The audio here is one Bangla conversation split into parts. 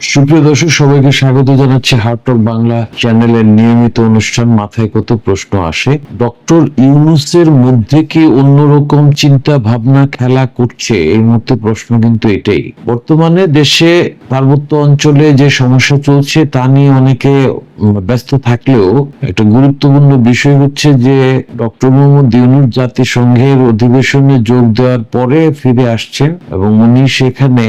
সুপ্রিয় দর্শক, সবাইকে স্বাগত জানাচ্ছি হার্টক বাংলা চ্যানেলের নিয়মিত অনুষ্ঠান। মাথায় কত প্রশ্ন আসে? ডক্টর ইউনুসের মধ্যে কি অন্যরকম চিন্তা ভাবনা খেলা করছে? এই মুহূর্তে প্রশ্ন কিন্তু এটাই। বর্তমানে দেশে পার্বত্য অঞ্চলে যে সমস্যা চলছে, তা নিয়ে অনেকে ব্যস্ত থাকলেও একটা গুরুত্বপূর্ণ বিষয় হচ্ছে যে ডক্টর মোহাম্মদ ইউনুস জাতিসংঘের অধিবেশনে যোগ দেওয়ার পরে ফিরে আসছেন এবং উনি সেখানে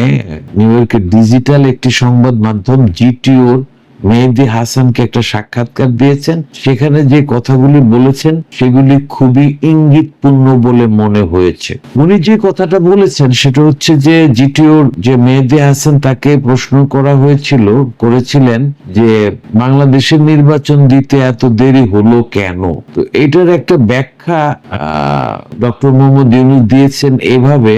নিউ ইয়র্কের ডিজিটাল একটি সংবাদ মাধ্যম জিটিওর মেহেদি হাসানকে একটা সাক্ষাৎকার দিয়েছেন। সেখানে যে কথাগুলি বলেছেন, সেগুলি খুবই ইঙ্গিতপূর্ণ বলে মনে হয়েছে। উনি যে কথাটা বলেছেন, সেটা হচ্ছে যে জিটিওর যে মেহেদি হাসান তাকে প্রশ্ন করা হয়েছিল, করেছিলেন যে বাংলাদেশের নির্বাচন দিতে এত দেরি হলো কেন? তো এটার একটা ব্যাখ্যা ডক্টর মোহাম্মদ ইউনুস দিয়েছেন এভাবে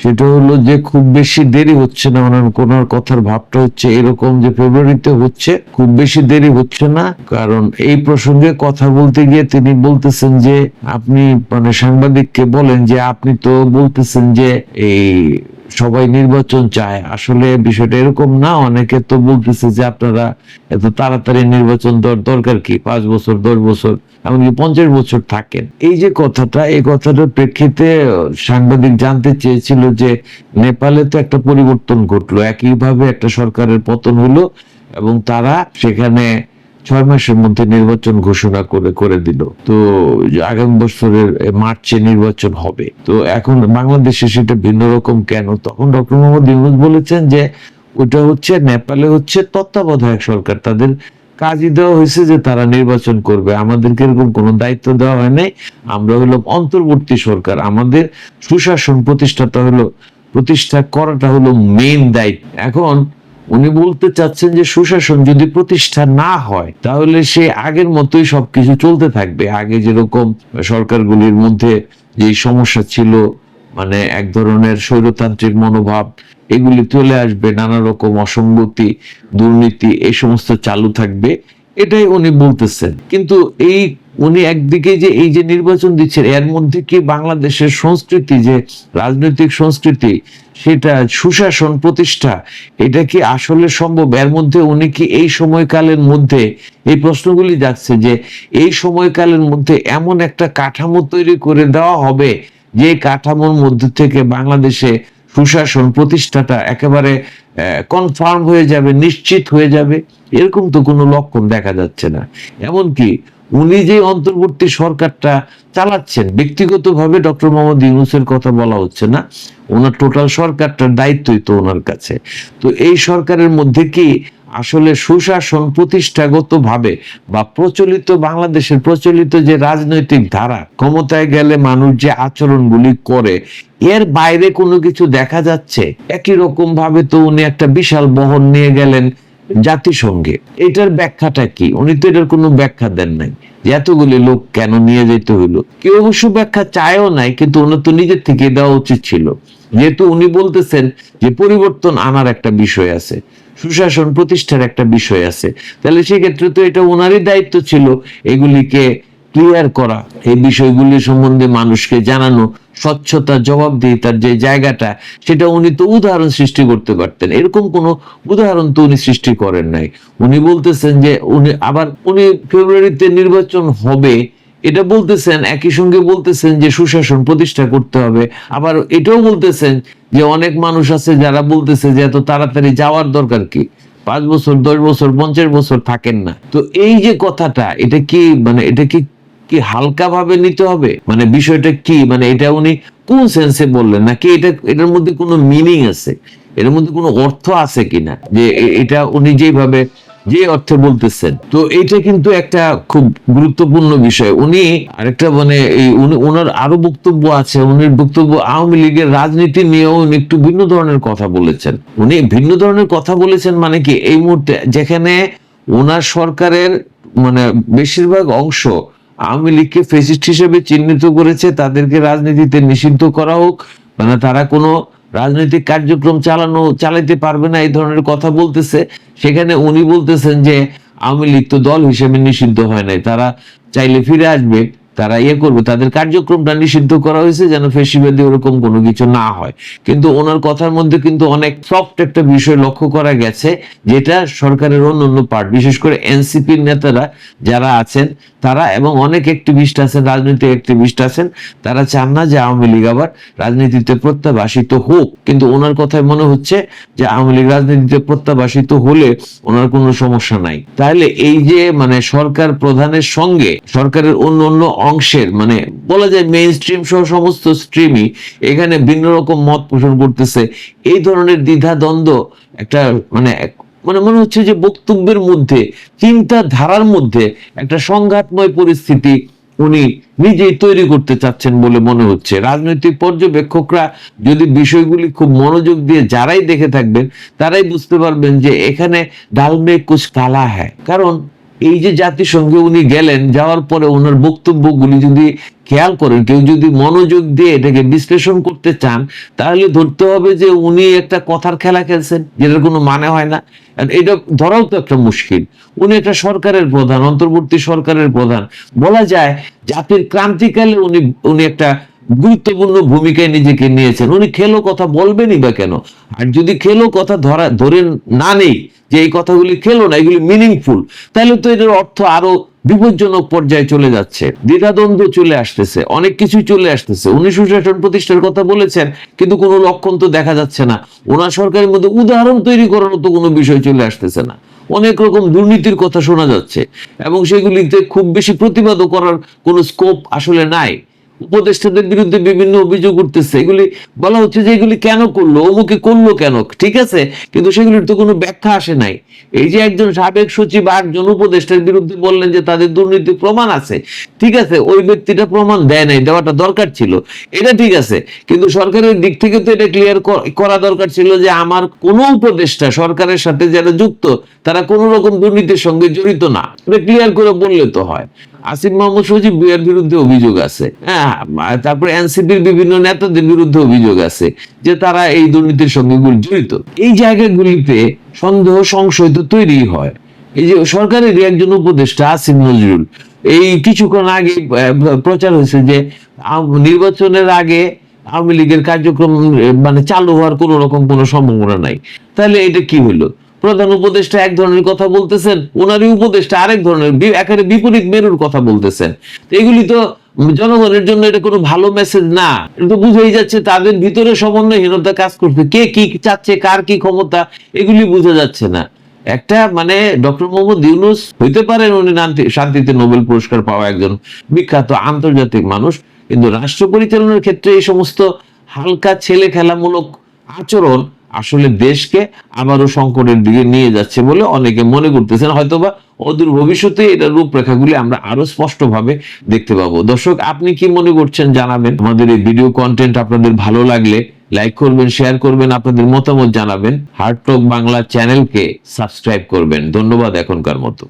সেটা হলো যে খুব বেশি দেরি হচ্ছে না, ওনার কোনার কথার ভাবটা হচ্ছে এরকম যে ফেব্রুয়ারিতে হচ্ছে, খুব বেশি দেরি হচ্ছে না। কারণ এই প্রসঙ্গে কথা বলতে গিয়ে তিনি বলতেছেন যে, আপনি মানে সাংবাদিককে বলেন যে, আপনি তো বলতেছেন যে, এই সবাই নির্বাচন চায়। আসলে বিষয়টা এরকম না, অনেকে তো বলতেছে যে আপনারা এত তাড়াতাড়ি নির্বাচন দরকার কি? পাঁচ বছর, দশ বছর, এমনকি পঞ্চাশ বছর থাকেন। এই যে কথাটা, এই কথাটার প্রেক্ষিতে সাংবাদিক জানতে চেয়েছিল যে নেপালে তো একটা পরিবর্তন ঘটলো। একইভাবে একটা সরকারের পতন হলো এবং তারা সেখানে ছয় মাসের মধ্যে নির্বাচন ঘোষণা করে করে দিল। তো আগামী বছরের মার্চে নির্বাচন হবে। তো এখন বাংলাদেশে সেটা ভিন্ন রকম কেন? তখন ডক্টর মোহাম্মদ ইউনুস বলেছেন যে ওটা হচ্ছে, নেপালে হচ্ছে তত্ত্বাবধায়ক সরকার। তাদের কাজই দেওয়া হয়েছে যে তারা নির্বাচন করবে। আমাদেরকে এরকম কোনো দায়িত্ব দেওয়া হয় নাই। আমরা হলো অন্তর্বর্তী সরকার। আমাদের সুশাসন প্রতিষ্ঠাটা হলো, প্রতিষ্ঠা করাটা হলো মেইন দায়িত্ব। এখন উনি বলতে চাচ্ছেন যে সুশাসন যদি প্রতিষ্ঠা না হয়, তাহলে সে আগের মতোই সবকিছু চলতে থাকবে। আগে যেরকম সরকারগুলির মধ্যে যে সমস্যা ছিল মানে এক ধরনের স্বৈরতান্ত্রিক মনোভাব, এগুলি চলে আসবে, নানা রকম অসঙ্গতি, দুর্নীতি এই সমস্ত চালু থাকবে, এটাই উনি বলতেছেন। কিন্তু এই উনি একদিকে যে এই যে নির্বাচন দিচ্ছেন, এর মধ্যে কি বাংলাদেশের সংস্কৃতি যে রাজনৈতিক সংস্কৃতি, সেটা সুশাসন প্রতিষ্ঠা, এটা কি আসলে সম্ভব? এর মধ্যে উনি কি এই সময়কালের মধ্যে, এই প্রশ্নগুলি যাচ্ছে যে এই সময়কালের মধ্যে এমন একটা কাঠামো তৈরি করে দেওয়া হবে, যে কাঠামোর মধ্যে থেকে বাংলাদেশে সুশাসন প্রতিষ্ঠাটা একেবারে কনফার্ম হয়ে যাবে, নিশ্চিত হয়ে যাবে, এরকম তো কোনো লক্ষণ দেখা যাচ্ছে না। এমনকি উনি যে অন্তর্বর্তী সরকারটা চালাচ্ছেন, ব্যক্তিগতভাবে ডক্টর মোহাম্মদ ইউনুসের কথা বলা হচ্ছে না, ওনার টোটাল সরকারটার দায়িত্বই তো ওনার কাছে। তো এই সরকারের মধ্যে কি আসলে সুশাসন প্রতিষ্ঠাগত ভাবে বা প্রচলিত বাংলাদেশের প্রচলিত যে রাজনৈতিক ধারা, ক্ষমতায় গেলে মানুষ যে আচরণগুলি করে, এর বাইরে কোনো কিছু দেখা যাচ্ছে? একই রকম ভাবে তো উনি একটা বিশাল বহন নিয়ে গেলেন জাতিসংঘে। এটার ব্যাখ্যাটা কি? উনি তো এটার কোনো ব্যাখ্যা দেন নাই। এতগুলি লোক কেন নিয়ে যেতে হইল? কেউ অবশ্য ব্যাখ্যা চায়ও নাই, কিন্তু ওনার তো নিজের থেকে দেওয়া উচিত ছিল। যেহেতু উনি বলতেছেন যে পরিবর্তন আনার একটা বিষয় আছে, সুশাসন প্রতিষ্ঠার একটা বিষয় আছে। তাহলে সেক্ষেত্রে তো এটা ওনারই দায়িত্ব ছিল এগুলিকে ক্লিয়ার করা, এই বিষয়গুলি সম্বন্ধে মানুষকে জানানো, স্বচ্ছতা, জবাবদিহিতার যে জায়গাটা, সেটা উনি তো উদাহরণ সৃষ্টি করতে পারতেন। এরকম কোনো উদাহরণ তো উনি সৃষ্টি করেন নাই। উনি বলতেছেন যে উনি আবার, উনি ফেব্রুয়ারিতে নির্বাচন হবে, এটা বলতেছেন, একই সঙ্গে বলতেছেন যে সুশাসন প্রতিষ্ঠা করতে হবে। আবার এটাও বলতেছেন যে অনেক মানুষ আছে যারা বলতেছে যে এত তাড়াতাড়ি যাওয়ার দরকার কি? পাঁচ বছর, দশ বছর, পঞ্চাশ বছর থাকেন না। তো এই যে কথাটা, এটা কি মানে এটা কি কি হালকা ভাবে নিতে হবে? মানে বিষয়টা কি? মানে এটা উনি কোন সেন্সে বললেন? নাকি এটা, এটার মধ্যে কোনো মিনিং আছে? এর মধ্যে কোনো অর্থ আছে কিনা? যে এটা উনি যেভাবে, যে অর্থে বলতেছেন। তো এটা কিন্তু একটা খুব গুরুত্বপূর্ণ বিষয়। উনি আরেকটা মানে এই উনি ওনার আরও বক্তব্য আছে। উনি বক্তব্য আওয়ামী লীগের রাজনীতি নিয়েও উনি একটু ভিন্ন ধরনের কথা বলেছেন। উনি ভিন্ন ধরনের কথা বলেছেন মানে কি? এই মুহূর্তে যেখানে ওনার সরকারের মানে বেশিরভাগ অংশ আওয়ামী লীগকে ফেসিস্ট হিসেবে চিহ্নিত করেছে, তাদেরকে রাজনীতিতে নিষিদ্ধ করা হোক। মানে তারা কোনো রাজনৈতিক কার্যক্রম চালানো চালাইতে পারবে না, এই ধরনের কথা বলতেছে। সেখানে উনি বলতেছেন যে, আওয়ামী লীগ তো দল হিসেবে নিষিদ্ধ হয় নাই, তারা চাইলে ফিরে আসবে। তারা ইয়ে করবে, তাদের কার্যক্রমটা নিষিদ্ধ করা হয়েছে যেন ফেসিবাদী ওরকম কোনো কিছু না হয়। কিন্তু ওনার কথার মধ্যে কিন্তু অনেক সফট একটা বিষয় লক্ষ্য করা গেছে, যেটা সরকারের অন্য অন্য পার্ট বিশেষ করে এনসিপির নেতারা যারা আছেন, তারা এবং অনেক অ্যাক্টিভিস্ট আছেন, রাজনৈতিক অ্যাক্টিভিস্ট আছেন, তারা চান না যে আওয়ামী লীগ আবার রাজনীতিতে প্রত্যাবাসিত হোক। কিন্তু ওনার কথায় মনে হচ্ছে যে আওয়ামী লীগ রাজনীতিতে প্রত্যাবাসিত হলে ওনার কোনো সমস্যা নাই। তাহলে এই যে মানে সরকার প্রধানের সঙ্গে সরকারের অন্য অন্য অংশের মানে বলা যায় মেইন স্ট্রিম সহ সমস্ত স্ট্রিমই এখানে ভিন্ন রকম মত পোষণ করতেছে। এই ধরনের দ্বিধা দ্বন্দ্ব একটা মানে মানে মনে হচ্ছে যে বক্তব্যের মধ্যে চিন্তা ধারার মধ্যে একটা সংঘাতময় পরিস্থিতি উনি নিজেই তৈরি করতে চাচ্ছেন বলে মনে হচ্ছে। রাজনৈতিক পর্যবেক্ষকরা যদি বিষয়গুলি খুব মনোযোগ দিয়ে যারাই দেখে থাকবেন, তারাই বুঝতে পারবেন যে এখানে ডালমে কুছ কালা হ্যায়। কারণ এই যে জাতিসংঘে উনি গেলেন, যাওয়ার পরে ওনার বক্তব্যগুলি যদি খেয়াল করেন, কেউ যদি মনোযোগ দিয়ে এটাকে বিশ্লেষণ করতে চান, তাহলে ধরতে হবে যে উনি একটা কথার খেলা খেলছেন, যেটার কোনো মানে হয় না। এটা ধরাও তো একটা মুশকিল। উনি একটা সরকারের প্রধান, অন্তর্বর্তী সরকারের প্রধান। বলা যায়, জাতির ক্রান্তিকালে উনি উনি একটা গুরুত্বপূর্ণ ভূমিকায় নিজেকে নিয়েছেন। উনি খেলো কথা বলবেনই বা কেন? আর যদি খেলো কথা ধরা, ধরে না নেই যে এই কথাগুলি খেলো না, এগুলি মিনিংফুল তাহলে তো এটার অর্থ আরও বিপজ্জনক পর্যায়ে চলে যাচ্ছে। দ্বিধাদ্বন্দ্ব চলে আসতেছে, অনেক কিছু চলে আসতেছে। উনি সুশাসন প্রতিষ্ঠার কথা বলেছেন, কিন্তু কোনো লক্ষণ তো দেখা যাচ্ছে না। ওনার সরকারের মধ্যে উদাহরণ তৈরি করার মতো কোনো বিষয় চলে আসতেছে না। অনেক রকম দুর্নীতির কথা শোনা যাচ্ছে, এবং সেগুলিতে খুব বেশি প্রতিবাদও করার কোনো স্কোপ আসলে নাই। উপদেষ্টাদের বিরুদ্ধে বিভিন্ন অভিযোগ উঠতেছে। এগুলি বলা হচ্ছে যে এগুলি কেন করল, অমুকে করল কেন, ঠিক আছে? কিন্তু সেগুলির তো কোনো ব্যাখ্যা আসে নাই। এই যে একজন সাবেক সচিব, আটজন উপদেষ্টার বিরুদ্ধে বললেন যে তাদের দুর্নীতির প্রমাণ আছে, ঠিক আছে? ওই ব্যক্তিটা প্রমাণ দেয় নাই, দেওয়াটা দরকার ছিল। এটা ঠিক আছে, কিন্তু সরকারের দিক থেকে তো এটা ক্লিয়ার করা দরকার ছিল যে আমার কোন উপদেষ্টা সরকারের সাথে যারা যুক্ত, তারা কোনো রকম দুর্নীতির সঙ্গে জড়িত না। এটা ক্লিয়ার করে বললে তো হয়। আসিফ মোহাম্মদ সজীব ভুইয়ার বিরুদ্ধে অভিযোগ আছে। হ্যাঁ তারপরে এনসিপির বিভিন্ন নেতাদের বিরুদ্ধে অভিযোগ আছে যে তারা এই দুর্নীতির সঙ্গে জড়িত। এই জায়গাগুলিতে সন্দেহ সংশয় তো তৈরি হয়। এই যে সরকারের একজন উপদেষ্টা আসিফ নজরুল, এই কিছুক্ষণ আগে প্রচার হয়েছে যে নির্বাচনের আগে আওয়ামী লীগের কার্যক্রম মানে চালু হওয়ার কোনো রকম কোনো সম্ভাবনা নাই। তাহলে এটা কি হলো? প্রধান উপদেষ্টা এক ধরনের কথা বলতেছেন ওনারই উপদেষ্টা আরেক ধরনের একেবারে বিপরীত মেরুর কথা বলতেছেন। এগুলি তো জনগণের জন্য এটা কোনো ভালো মেসেজ না। এটা তো বুঝেই যাচ্ছে তাদের ভিতরে সমন্বয়হীনতা কাজ করছে। কে কি চাচ্ছে, কার কি ক্ষমতা, এগুলি বোঝা যাচ্ছে না। একটা মানে ডক্টর মোহাম্মদ ইউনুস, হইতে পারেন উনি শান্তিতে নোবেল পুরস্কার পাওয়া একজন বিখ্যাত আন্তর্জাতিক মানুষ, কিন্তু রাষ্ট্র পরিচালনার ক্ষেত্রে এই সমস্ত হালকা ছেলে খেলামূলক আচরণ আসলে দেশকে আবারও সংকটের দিকে নিয়ে যাচ্ছে বলে অনেকে মনে করতেছেন, হয়তোবা অদূর ভবিষ্যতে এটার রূপরেখাগুলি আমরা আরও স্পষ্টভাবে দেখতে পাবো। দর্শক, আপনি কি মনে করছেন জানাবেন? আমাদের এই ভিডিও কন্টেন্ট আপনাদের ভালো লাগলে লাইক করবেন শেয়ার করবেন, আপনাদের মতামত জানাবেন। হার্টটক বাংলা চ্যানেলকে সাবস্ক্রাইব করবেন। ধন্যবাদ এখনকার মতো।